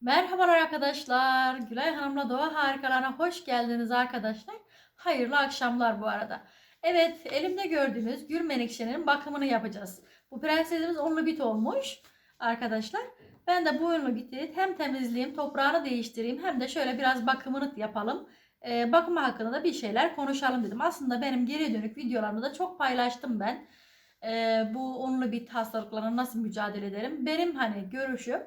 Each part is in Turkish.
Merhabalar arkadaşlar. Gülay Hanım'la Doğa Harikalarına hoş geldiniz arkadaşlar. Hayırlı akşamlar bu arada. Evet elimde gördüğünüz gül menekşenin bakımını yapacağız. Bu prensesimiz onlu bit olmuş arkadaşlar. Ben de bu onlu biti hem temizleyeyim toprağını değiştireyim hem de şöyle biraz bakımını yapalım. Ee, bakımı hakkında da bir şeyler konuşalım dedim. Aslında benim geri dönük videolarımı da çok paylaştım ben. Ee, bu onlu bit hastalıklarına nasıl mücadele ederim. Benim hani görüşüm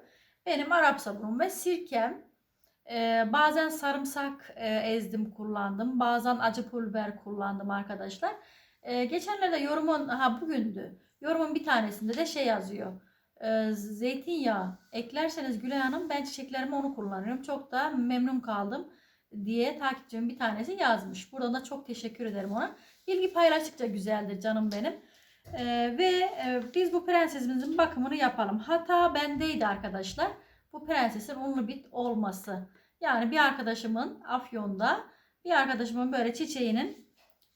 benim Arap sabunum ve sirkem. Ee, bazen sarımsak e, ezdim kullandım. Bazen acı pul biber kullandım arkadaşlar. Ee, geçenlerde yorumun ha bugündü. Yorumun bir tanesinde de şey yazıyor. Ee, zeytinyağı eklerseniz Gülay Hanım ben çiçeklerime onu kullanıyorum. Çok da memnun kaldım diye takipçimin bir tanesi yazmış. Buradan da çok teşekkür ederim ona. Bilgi paylaştıkça güzeldir canım benim. Ee, ve e, biz bu prensesimizin bakımını yapalım. Hata bendeydi arkadaşlar. Bu prensesin unlu bit olması. Yani bir arkadaşımın Afyon'da bir arkadaşımın böyle çiçeğinin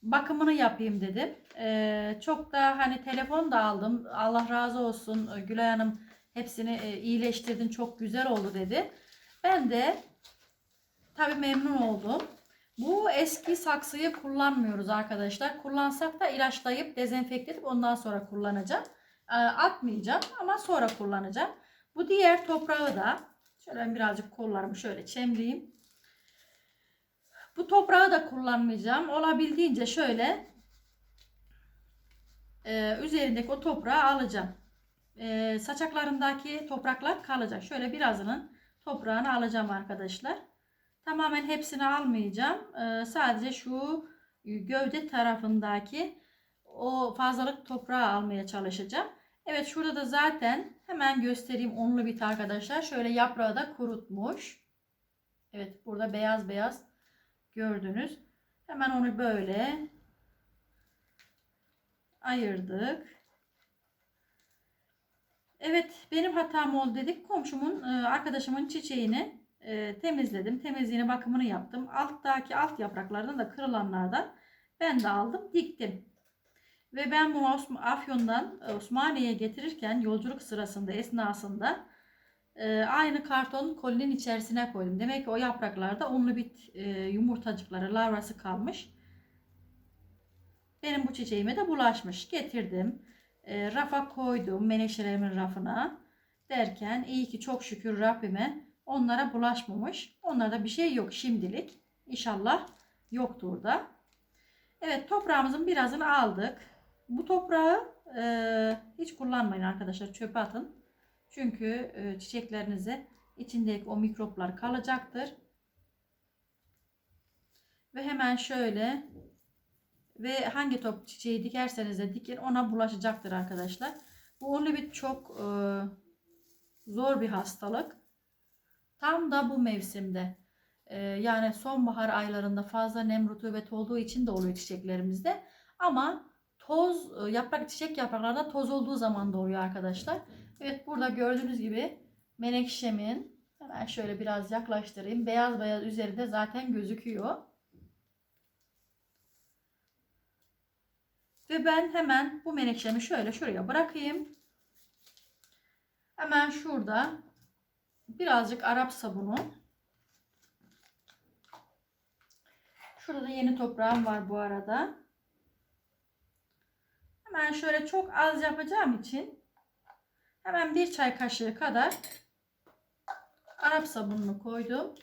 bakımını yapayım dedim. Ee, çok da hani telefon da aldım. Allah razı olsun e, Gülay Hanım hepsini e, iyileştirdin çok güzel oldu dedi. Ben de tabii memnun oldum. Bu eski saksıyı kullanmıyoruz arkadaşlar. Kullansak da ilaçlayıp dezenfekte edip ondan sonra kullanacağım. Ee, Atmayacağım ama sonra kullanacağım. Bu diğer toprağı da şöyle birazcık kollarımı şöyle çemleyeyim. Bu toprağı da kullanmayacağım. Olabildiğince şöyle e, üzerindeki o toprağı alacağım. E, saçaklarındaki topraklar kalacak. Şöyle birazının toprağını alacağım arkadaşlar. Tamamen hepsini almayacağım. Ee, sadece şu gövde tarafındaki o fazlalık toprağı almaya çalışacağım. Evet şurada da zaten hemen göstereyim onlu bit arkadaşlar. Şöyle yaprağı da kurutmuş. Evet burada beyaz beyaz gördünüz. Hemen onu böyle ayırdık. Evet benim hatam oldu dedik. Komşumun arkadaşımın çiçeğini e, temizledim. Temizliğini bakımını yaptım. Alttaki alt yapraklardan da kırılanlardan ben de aldım diktim. Ve ben Osm Afyon'dan e, Osmaniye'ye getirirken yolculuk sırasında esnasında e, aynı karton kolinin içerisine koydum. Demek ki o yapraklarda unlu bit e, yumurtacıkları larvası kalmış. Benim bu çiçeğime de bulaşmış. Getirdim. E, rafa koydum menekşelerimin rafına. Derken iyi ki çok şükür Rabbime onlara bulaşmamış. Onlarda bir şey yok şimdilik. İnşallah yoktur da. Evet toprağımızın birazını aldık. Bu toprağı e, hiç kullanmayın arkadaşlar. Çöpe atın. Çünkü e, çiçeklerinize içindeki o mikroplar kalacaktır. Ve hemen şöyle ve hangi top çiçeği dikerseniz de dikin ona bulaşacaktır arkadaşlar. Bu onlu çok e, zor bir hastalık. Tam da bu mevsimde e, yani sonbahar aylarında fazla nem rutubet olduğu için de oluyor çiçeklerimizde. Ama toz e, yaprak çiçek yapraklarda toz olduğu zaman da oluyor arkadaşlar. Evet burada gördüğünüz gibi menekşemin hemen şöyle biraz yaklaştırayım. Beyaz beyaz üzerinde zaten gözüküyor. Ve ben hemen bu menekşemi şöyle şuraya bırakayım. Hemen şurada birazcık Arap sabunu. Şurada yeni toprağım var bu arada. Hemen şöyle çok az yapacağım için hemen bir çay kaşığı kadar Arap sabununu koydum.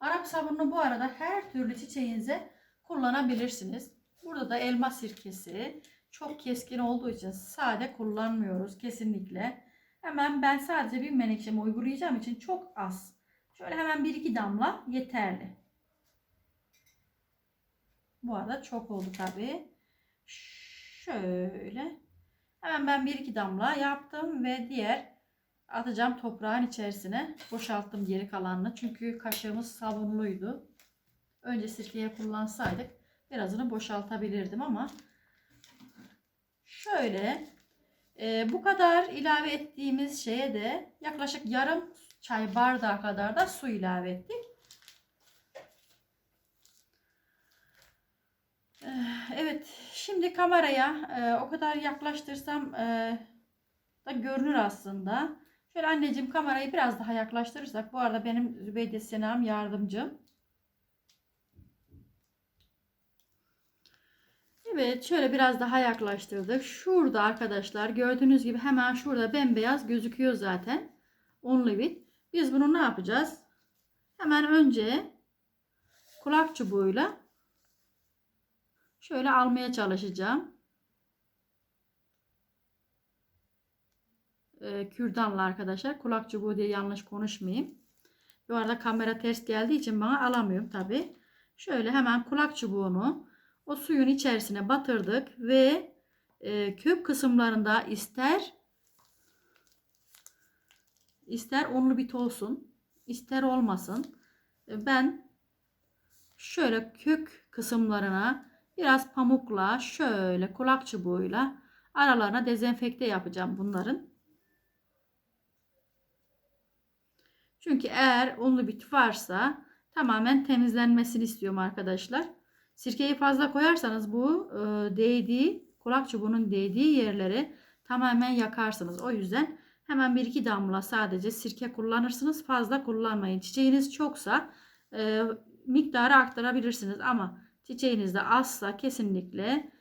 Arap sabununu bu arada her türlü çiçeğinize kullanabilirsiniz. Burada da elma sirkesi çok keskin olduğu için sade kullanmıyoruz kesinlikle. Hemen ben sadece bir menekşemi uygulayacağım için çok az. Şöyle hemen bir iki damla yeterli. Bu arada çok oldu tabi. Şöyle. Hemen ben bir iki damla yaptım ve diğer atacağım toprağın içerisine. Boşalttım geri kalanını. Çünkü kaşığımız sabunluydu. Önce sirkeye kullansaydık birazını boşaltabilirdim ama şöyle e, bu kadar ilave ettiğimiz şeye de yaklaşık yarım çay bardağı kadar da su ilave ettik. E, evet şimdi kameraya e, o kadar yaklaştırsam e, da görünür aslında. Şöyle anneciğim kamerayı biraz daha yaklaştırırsak. Bu arada benim Zübeyde Senam yardımcım. Evet şöyle biraz daha yaklaştırdık. Şurada arkadaşlar gördüğünüz gibi hemen şurada bembeyaz gözüküyor zaten. Onlu bit. Biz bunu ne yapacağız? Hemen önce kulak çubuğuyla şöyle almaya çalışacağım. Ee, kürdanla arkadaşlar. Kulak çubuğu diye yanlış konuşmayayım. Bu arada kamera ters geldiği için bana alamıyorum tabi. Şöyle hemen kulak çubuğunu o suyun içerisine batırdık ve e, kök kısımlarında ister ister unlu bit olsun ister olmasın e, ben şöyle kök kısımlarına biraz pamukla şöyle kulak çubuğuyla aralarına dezenfekte yapacağım bunların. Çünkü eğer unlu bit varsa tamamen temizlenmesini istiyorum arkadaşlar. Sirkeyi fazla koyarsanız bu e, değdiği kulak çubuğunun değdiği yerleri tamamen yakarsınız. O yüzden hemen bir iki damla sadece sirke kullanırsınız. Fazla kullanmayın. Çiçeğiniz çoksa e, miktarı arttırabilirsiniz ama çiçeğiniz de azsa kesinlikle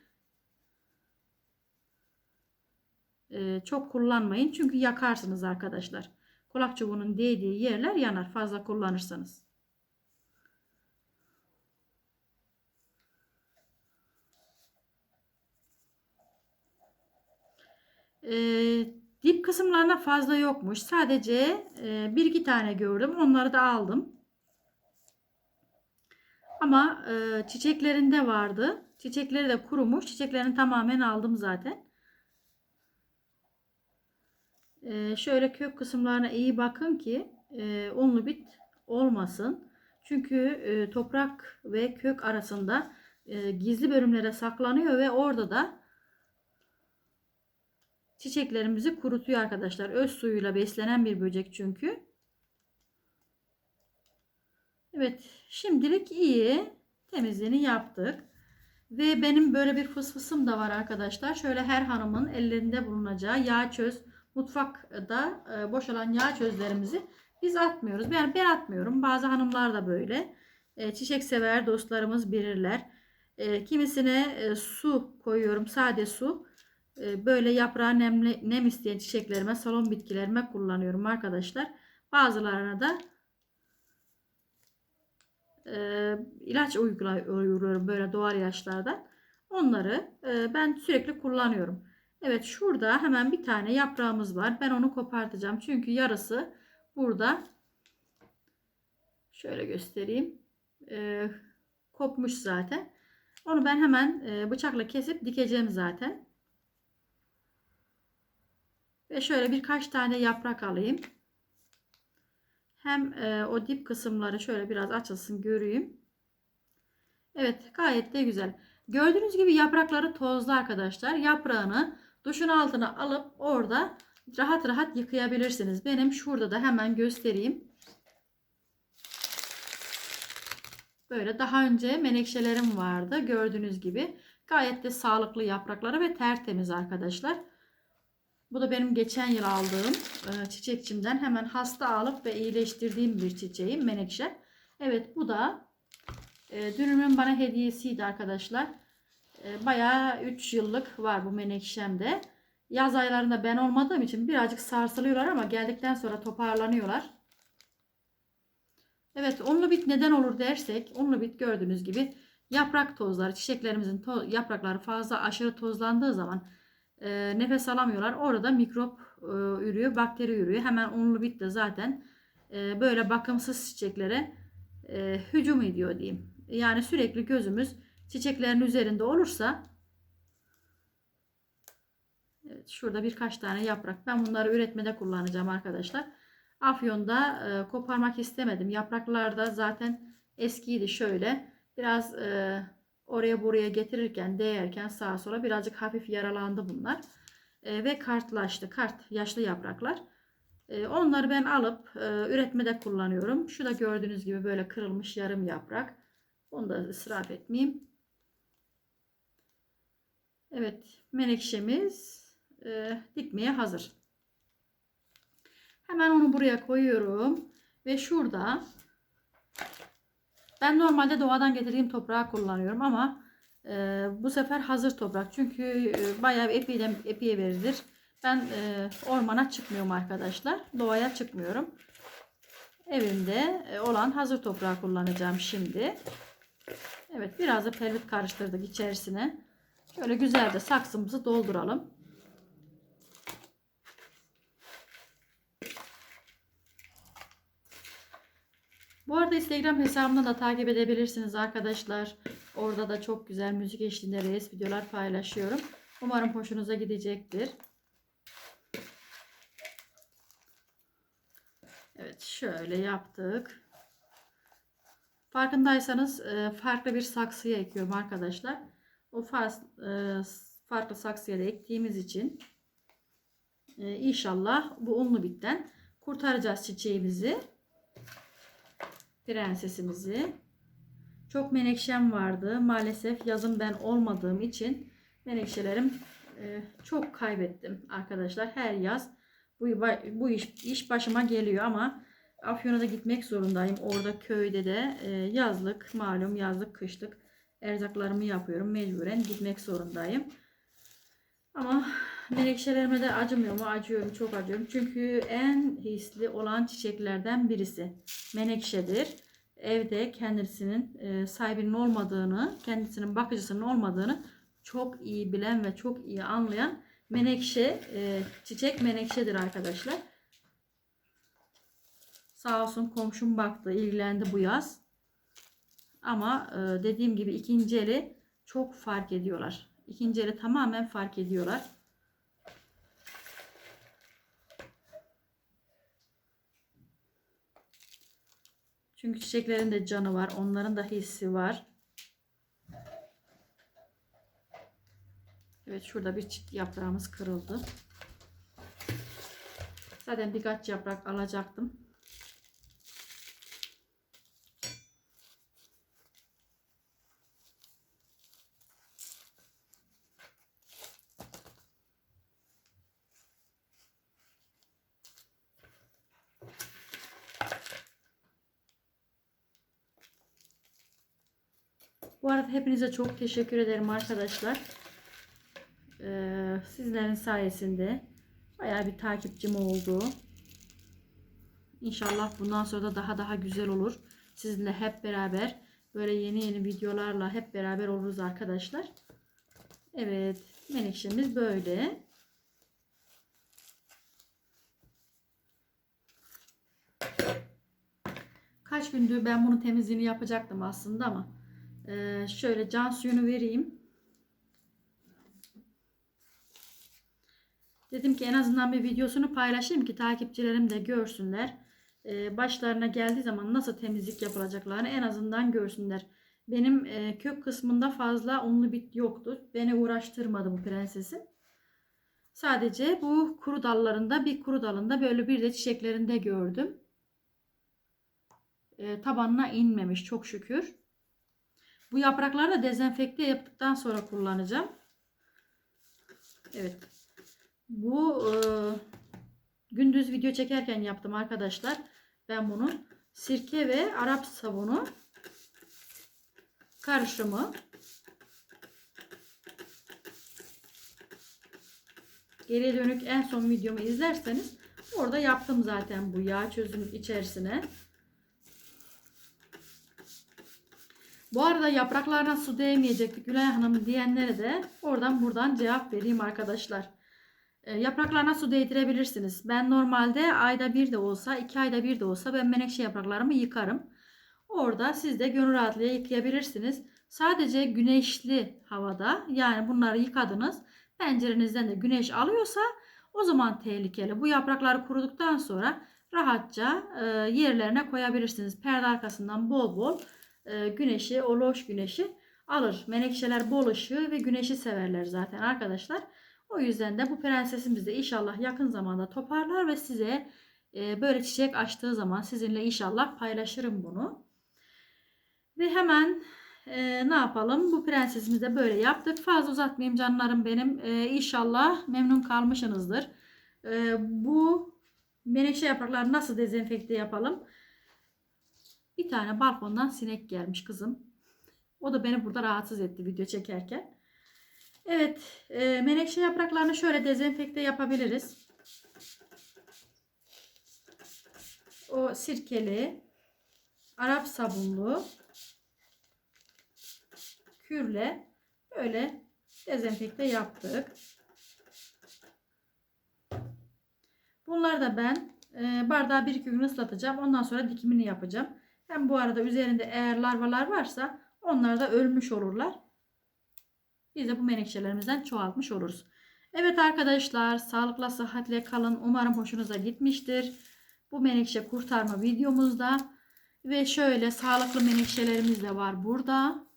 e, çok kullanmayın. Çünkü yakarsınız arkadaşlar. Kulak çubuğunun değdiği yerler yanar fazla kullanırsanız. E, dip kısımlarına fazla yokmuş. Sadece e, bir iki tane gördüm. Onları da aldım. Ama e, çiçeklerinde vardı. Çiçekleri de kurumuş. Çiçeklerini tamamen aldım zaten. E, şöyle kök kısımlarına iyi bakın ki e, unlu bit olmasın. Çünkü e, toprak ve kök arasında e, gizli bölümlere saklanıyor ve orada da çiçeklerimizi kurutuyor arkadaşlar. Öz suyuyla beslenen bir böcek çünkü. Evet şimdilik iyi temizliğini yaptık. Ve benim böyle bir fısfısım da var arkadaşlar. Şöyle her hanımın ellerinde bulunacağı yağ çöz. Mutfakta e, boşalan yağ çözlerimizi biz atmıyoruz. Yani ben atmıyorum. Bazı hanımlar da böyle. E, çiçek sever dostlarımız bilirler. E, kimisine su koyuyorum. Sade su. Ee, böyle yaprağı nemli, nem isteyen çiçeklerime, salon bitkilerime kullanıyorum arkadaşlar. Bazılarına da e, ilaç uyguluyorum böyle doğal ilaçlardan. Onları e, ben sürekli kullanıyorum. Evet şurada hemen bir tane yaprağımız var. Ben onu kopartacağım. Çünkü yarısı burada. Şöyle göstereyim. E, kopmuş zaten. Onu ben hemen e, bıçakla kesip dikeceğim zaten. Ve şöyle birkaç tane yaprak alayım. Hem e, o dip kısımları şöyle biraz açılsın göreyim. Evet gayet de güzel. Gördüğünüz gibi yaprakları tozlu arkadaşlar. Yaprağını duşun altına alıp orada rahat rahat yıkayabilirsiniz. Benim şurada da hemen göstereyim. Böyle daha önce menekşelerim vardı. Gördüğünüz gibi gayet de sağlıklı yaprakları ve tertemiz arkadaşlar. Bu da benim geçen yıl aldığım e, çiçekçimden hemen hasta alıp ve iyileştirdiğim bir çiçeğim menekşe. Evet bu da e, bana hediyesiydi arkadaşlar. E, bayağı 3 yıllık var bu menekşemde. Yaz aylarında ben olmadığım için birazcık sarsılıyorlar ama geldikten sonra toparlanıyorlar. Evet unlu bit neden olur dersek unlu bit gördüğünüz gibi yaprak tozları çiçeklerimizin to yaprakları fazla aşırı tozlandığı zaman e, nefes alamıyorlar. Orada mikrop e, ürüyor, bakteri ürüyor. Hemen unlu bit de zaten e, böyle bakımsız çiçeklere e, hücum ediyor diyeyim. Yani sürekli gözümüz çiçeklerin üzerinde olursa Evet, şurada birkaç tane yaprak. Ben bunları üretmede kullanacağım arkadaşlar. Afyon'da e, koparmak istemedim. Yapraklar da zaten eskiydi şöyle. Biraz e, oraya buraya getirirken değerken sağa sola birazcık hafif yaralandı bunlar. E, ve kartlaştı. Kart yaşlı yapraklar. E, onları ben alıp e, üretmede kullanıyorum. Şu da gördüğünüz gibi böyle kırılmış yarım yaprak. Onu da ısraf etmeyeyim. Evet menekşemiz e, dikmeye hazır. Hemen onu buraya koyuyorum. Ve şurada ben normalde doğadan getirdiğim toprağı kullanıyorum ama e, bu sefer hazır toprak. Çünkü e, bayağı epeyden epeye verilir. Ben e, ormana çıkmıyorum arkadaşlar. Doğaya çıkmıyorum. Evimde e, olan hazır toprağı kullanacağım şimdi. Evet biraz da pervit karıştırdık içerisine. Şöyle güzel de saksımızı dolduralım. Bu arada Instagram hesabımdan da takip edebilirsiniz arkadaşlar. Orada da çok güzel müzik eşliğinde reis videolar paylaşıyorum. Umarım hoşunuza gidecektir. Evet şöyle yaptık. Farkındaysanız e, farklı bir saksıya ekiyorum arkadaşlar. O e, farklı saksıya da ektiğimiz için e, inşallah bu unlu bitten kurtaracağız çiçeğimizi. Prensesimizi. Çok menekşem vardı. Maalesef yazın ben olmadığım için menekşelerim e, çok kaybettim arkadaşlar. Her yaz bu, bu iş, iş başıma geliyor ama Afyon'a da gitmek zorundayım. Orada köyde de e, yazlık malum yazlık kışlık erzaklarımı yapıyorum. Mecburen gitmek zorundayım. Ama menekşelerime de acımıyor mu? Acıyorum. Çok acıyorum. Çünkü en hisli olan çiçeklerden birisi menekşedir. Evde kendisinin e, sahibinin olmadığını, kendisinin bakıcısının olmadığını çok iyi bilen ve çok iyi anlayan menekşe, e, çiçek menekşedir arkadaşlar. Sağ olsun komşum baktı, ilgilendi bu yaz. Ama e, dediğim gibi ikinci eli çok fark ediyorlar. İkinci eli tamamen fark ediyorlar. Çünkü çiçeklerin de canı var. Onların da hissi var. Evet şurada bir yaprağımız kırıldı. Zaten birkaç yaprak alacaktım. Bu arada hepinize çok teşekkür ederim arkadaşlar. Ee, sizlerin sayesinde bayağı bir takipçim oldu. İnşallah bundan sonra da daha daha güzel olur. Sizinle hep beraber böyle yeni yeni videolarla hep beraber oluruz arkadaşlar. Evet menekşemiz böyle. Kaç gündür ben bunu temizliğini yapacaktım aslında ama ee, şöyle can suyunu vereyim. Dedim ki en azından bir videosunu paylaşayım ki takipçilerim de görsünler. Ee, başlarına geldiği zaman nasıl temizlik yapılacaklarını en azından görsünler. Benim e, kök kısmında fazla unlu bit yoktu. Beni uğraştırmadı bu prensesim. Sadece bu kuru dallarında bir kuru dalında böyle bir de çiçeklerinde gördüm. E, tabanına inmemiş çok şükür. Bu yaprakları da dezenfekte yaptıktan sonra kullanacağım. Evet. Bu e, gündüz video çekerken yaptım arkadaşlar. Ben bunu sirke ve Arap sabunu karışımı geriye dönük en son videomu izlerseniz orada yaptım zaten bu yağ çözüm içerisine. Bu arada yapraklarına su değmeyecekti Gülay Hanım diyenlere de oradan buradan cevap vereyim arkadaşlar. E, yapraklarına su değdirebilirsiniz. Ben normalde ayda bir de olsa iki ayda bir de olsa ben menekşe yapraklarımı yıkarım. Orada siz de gönül rahatlığıyla yıkayabilirsiniz. Sadece güneşli havada yani bunları yıkadınız. Pencerenizden de güneş alıyorsa o zaman tehlikeli. Bu yaprakları kuruduktan sonra rahatça e, yerlerine koyabilirsiniz. Perde arkasından bol bol e, güneşi, o loş güneşi alır. Menekşeler bol ışığı ve güneşi severler zaten arkadaşlar. O yüzden de bu prensesimiz de inşallah yakın zamanda toparlar ve size e, böyle çiçek açtığı zaman sizinle inşallah paylaşırım bunu. Ve hemen e, ne yapalım? Bu prensesimizi de böyle yaptık. Fazla uzatmayayım canlarım benim. E, inşallah memnun kalmışsınızdır. Bu menekşe yapraklarını nasıl dezenfekte yapalım? Bir tane balkondan sinek gelmiş kızım. O da beni burada rahatsız etti video çekerken. Evet, e, menekşe yapraklarını şöyle dezenfekte yapabiliriz. O sirkeli, Arap sabunlu, kürle böyle dezenfekte yaptık. Bunları da ben e, bardağı bir iki gün ıslatacağım. Ondan sonra dikimini yapacağım. Hem bu arada üzerinde eğer larvalar varsa onlar da ölmüş olurlar. Biz de bu menekşelerimizden çoğaltmış oluruz. Evet arkadaşlar sağlıkla sıhhatle kalın. Umarım hoşunuza gitmiştir. Bu menekşe kurtarma videomuzda. Ve şöyle sağlıklı menekşelerimiz de var burada.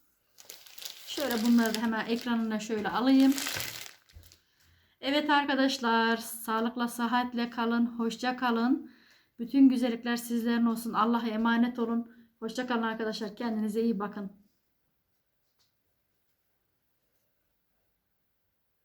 Şöyle bunları da hemen ekranına şöyle alayım. Evet arkadaşlar sağlıkla sıhhatle kalın. Hoşça kalın. Bütün güzellikler sizlerin olsun. Allah'a emanet olun. Hoşça kalın arkadaşlar. Kendinize iyi bakın.